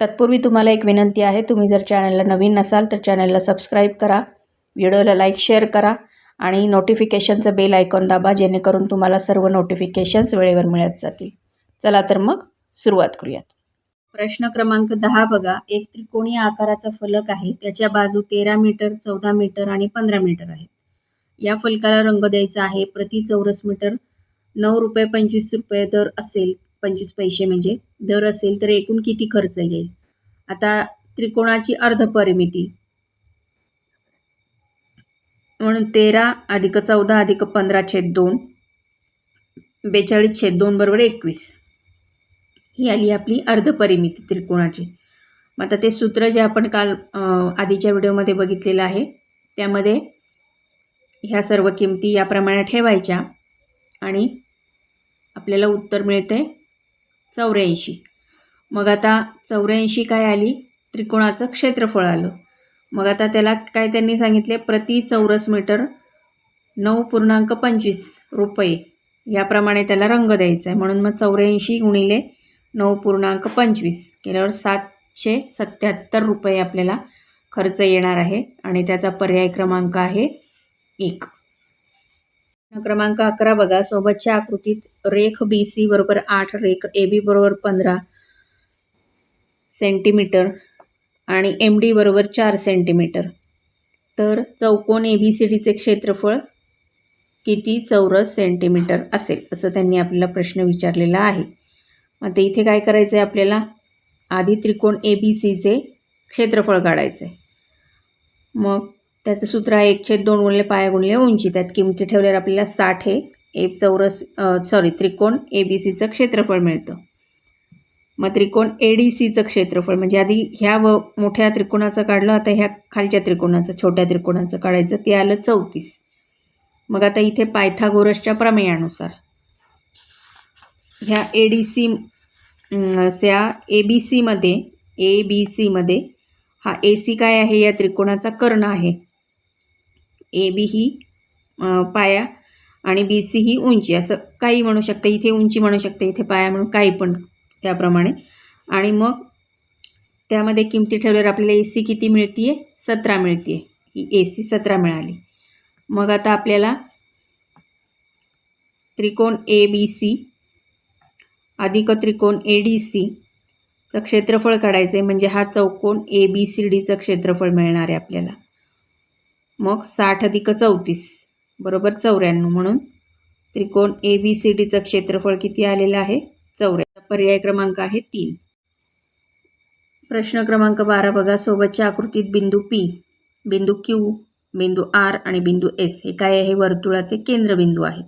तत्पूर्वी तुम्हाला एक विनंती आहे तुम्ही जर चॅनलला नवीन नसाल तर चॅनलला सबस्क्राईब करा व्हिडिओला लाईक शेअर करा आणि नोटिफिकेशनचं बेल आयकॉन दाबा जेणेकरून तुम्हाला सर्व नोटिफिकेशन्स वेळेवर मिळत जातील. चला तर मग सुरुवात करूयात. प्रश्न क्रमांक दहा बघा. एक त्रिकोणीय आकाराचा फलक आहे. त्याच्या बाजू तेरा मीटर चौदा मीटर आणि पंधरा मीटर आहेत. या फलकाला रंग द्यायचा आहे. प्रति चौरस मीटर नऊ रुपये पंचवीस रुपये दर असेल. पंचवीस पैसे म्हणजे दर असेल तर एकूण किती खर्च येईल? आता त्रिकोणाची अर्धपरिमिती म्हणून तेरा अधिक चौदा अधिक पंधरा छेद दोन. बेचाळीस छेद दोन बरोबर एकवीस. ही आली आपली अर्धपरिमिती त्रिकोणाची. मग आता ते सूत्र जे आपण काल आधीच्या व्हिडिओमध्ये बघितलेलं आहे त्यामध्ये ह्या सर्व किमती याप्रमाणे ठेवायच्या आणि आपल्याला उत्तर मिळते चौऱ्याऐंशी. मग आता चौऱ्याऐंशी काय आली? त्रिकोणाचं क्षेत्रफळ आलं. मग आता त्याला काय त्यांनी सांगितले? प्रति चौरस मीटर नऊ पूर्णांक पंचवीस रुपये. याप्रमाणे त्याला रंग द्यायचा आहे. म्हणून मग चौऱ्याऐंशी गुणिले नऊ पूर्णांक पंचवीस. केल्यावर सातशे सत्याहत्तर रुपये आपल्याला खर्च येणार आहे. आणि त्याचा पर्याय क्रमांक आहे एक. क्रमांक अकरा बघा. सोबतच्या आकृतीत रेख बी सी बरोबर आठ रेख ए बी बरोबर पंधरा सेंटीमीटर आणि एम डी बरोबर चार सेंटीमीटर तर चौकोन ए बी सी डीचे क्षेत्रफळ किती चौरस सेंटीमीटर असेल? असं त्यांनी आपल्याला प्रश्न विचारलेला आहे. आता इथे काय करायचं आहे आपल्याला? आधी त्रिकोण ए बी सीचे क्षेत्रफळ काढायचं आहे मग त्याचं सूत्र आहे एक छेद दोन गुणले पाया गुणले उंची. त्यात किमती ठेवल्यावर आपल्याला साठ हे ए चौरस सॉरी त्रिकोण ए बी सीचं क्षेत्रफळ मिळतं. मग त्रिकोण ए डी सीचं क्षेत्रफळ म्हणजे आधी ह्या व मोठ्या त्रिकोणाचं काढलं आता ह्या खालच्या त्रिकोणाचं छोट्या त्रिकोणाचं काढायचं ते आलं चौतीस. मग आता इथे पायथागोरसच्या प्रमेयानुसार. ह्या ए डी सी त्या ए बी सीमध्ये ए बी सीमध्ये हा ए सी काय आहे? या त्रिकोणाचा कर्ण आहे. ए बी ही पाया आणि बी सी ही उंची. असं काही म्हणू शकतं. इथे उंची म्हणू शकते इथे पाया म्हणून काही पण त्याप्रमाणे. आणि मग त्यामध्ये किमती ठेवल्यावर आपल्याला ए सी किती मिळते आहे सतरा मिळते ही ए सी सतरा मिळाली. मग आता आपल्याला त्रिकोण ए बी सी अधिक त्रिकोण ए डी सी चं क्षेत्रफळ काढायचं आहे म्हणजे हा चौकोन ए बी सी डीचं क्षेत्रफळ मिळणार आहे आपल्याला. मग साठ अधिक चौतीस बरोबर चौऱ्याण्णव. म्हणून त्रिकोण ए बी सी डीचं क्षेत्रफळ किती आलेलं आहे? चौऱ्या पर्याय क्रमांक आहे तीन. प्रश्न क्रमांक बारा बघा. सोबतच्या आकृतीत बिंदू पी बिंदू क्यू बिंदू आर आणि बिंदू एस हे काय आहे? वर्तुळाचे केंद्रबिंदू आहेत.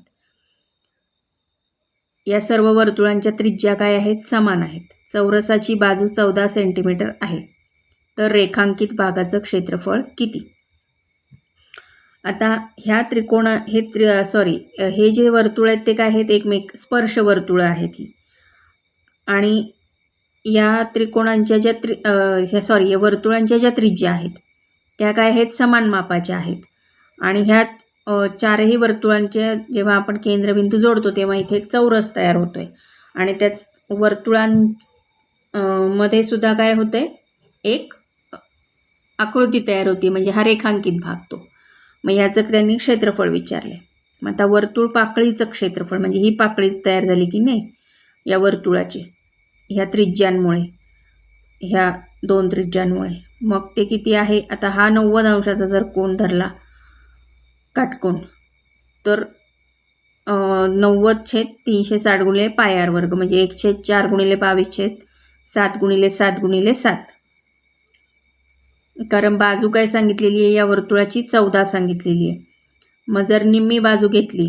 या सर्व वर्तुळांच्या त्रिज्या काय आहेत? समान आहेत. चौरसाची बाजू चौदा सेंटीमीटर आहे. तर रेखांकित भागाचं क्षेत्रफळ किती? आता ह्या त्रिकोण हे त्रि सॉरी हे जे वर्तुळ आहेत ते काय आहेत? एकमेक स्पर्श वर्तुळं आहेत ही. आणि या त्रिकोणांच्या ज्या त्रि ह्या सॉरी या वर्तुळांच्या ज्या त्रिज्या आहेत त्या काय आहेत? समान मापाच्या आहेत. आणि ह्या चारही वर्तुळांच्या जेव्हा आपण केंद्रबिंदू जोडतो तेव्हा इथे एक चौरस तयार होतो आहे आणि त्याच वर्तुळां मध्ये सुद्धा काय होतं आहे एक आकृती तयार होती म्हणजे हा रेखांकित भाग तो. मग ह्याचं त्यांनी क्षेत्रफळ विचारलं मग आता वर्तुळ पाकळीचं क्षेत्रफळ म्हणजे ही पाकळीच तयार झाली की नाही या वर्तुळाची ह्या त्रिज्यांमुळे ह्या दोन त्रिज्यांमुळे. मग ते किती आहे? आता हा नव्वद अंशाचा जर कोण धरला काटकोन तर नव्वद छेद तीनशे साठ गुणिले पाय आर वर्ग म्हणजे एक छेद चार गुणिले बावीस छेद सात गुणिले सात गुणिले सात. कारण बाजू काय सांगितलेली आहे या वर्तुळाची चौदा सांगितलेली आहे. मग जर निम्मी बाजू घेतली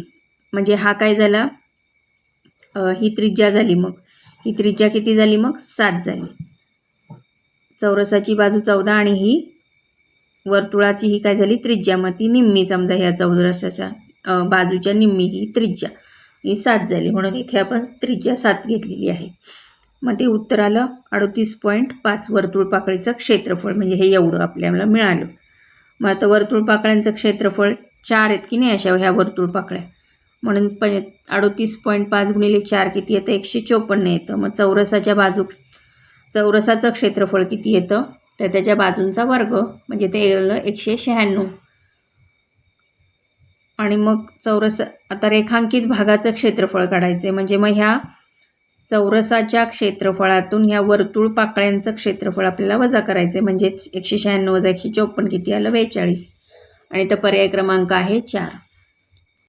म्हणजे हा काय झाला? ही त्रिज्या झाली मग. ही त्रिज्या किती झाली मग? सात झाली. चौरसाची बाजू चौदा आणि ही वर्तुळाची ही काय झाली? त्रिज्या. मग ती निम्मी समजा ह्या चौरसाच्या बाजूच्या निम्मी ही त्रिज्या. ही सात झाली. म्हणून इथे आपण त्रिज्या सात घेतलेली आहे. मग ते उत्तर आलं अडतीस पॉईंट पाच वर्तुळ पाकळीचं क्षेत्रफळ म्हणजे हे एवढं आपल्याला मिळालं. मग आता वर्तुळ पाकळ्यांचं क्षेत्रफळ चार आहेत की नाही अशा ह्या वर्तुळ पाकळ्या? म्हणून प अडतीस पॉईंट पाच गुणिले चार किती येतं? एकशे चोपन्न येतं. मग चौरसाच्या बाजू चौरसाचं क्षेत्रफळ किती येतं? तर त्याच्या बाजूंचा वर्ग म्हणजे ते येलं एकशे शहाण्णव. आणि मग चौरस आता रेखांकित भागाचं क्षेत्रफळ काढायचं आहे म्हणजे मग ह्या चौरसाच्या क्षेत्रफळातून ह्या वर्तुळ पाकळ्यांचं क्षेत्रफळ आपल्याला वजा करायचं आहे म्हणजेच एकशे शहाण्णव वजा एकशे चोपन्न किती आलं? बेचाळीस. आणि तर पर्याय क्रमांक आहे चार.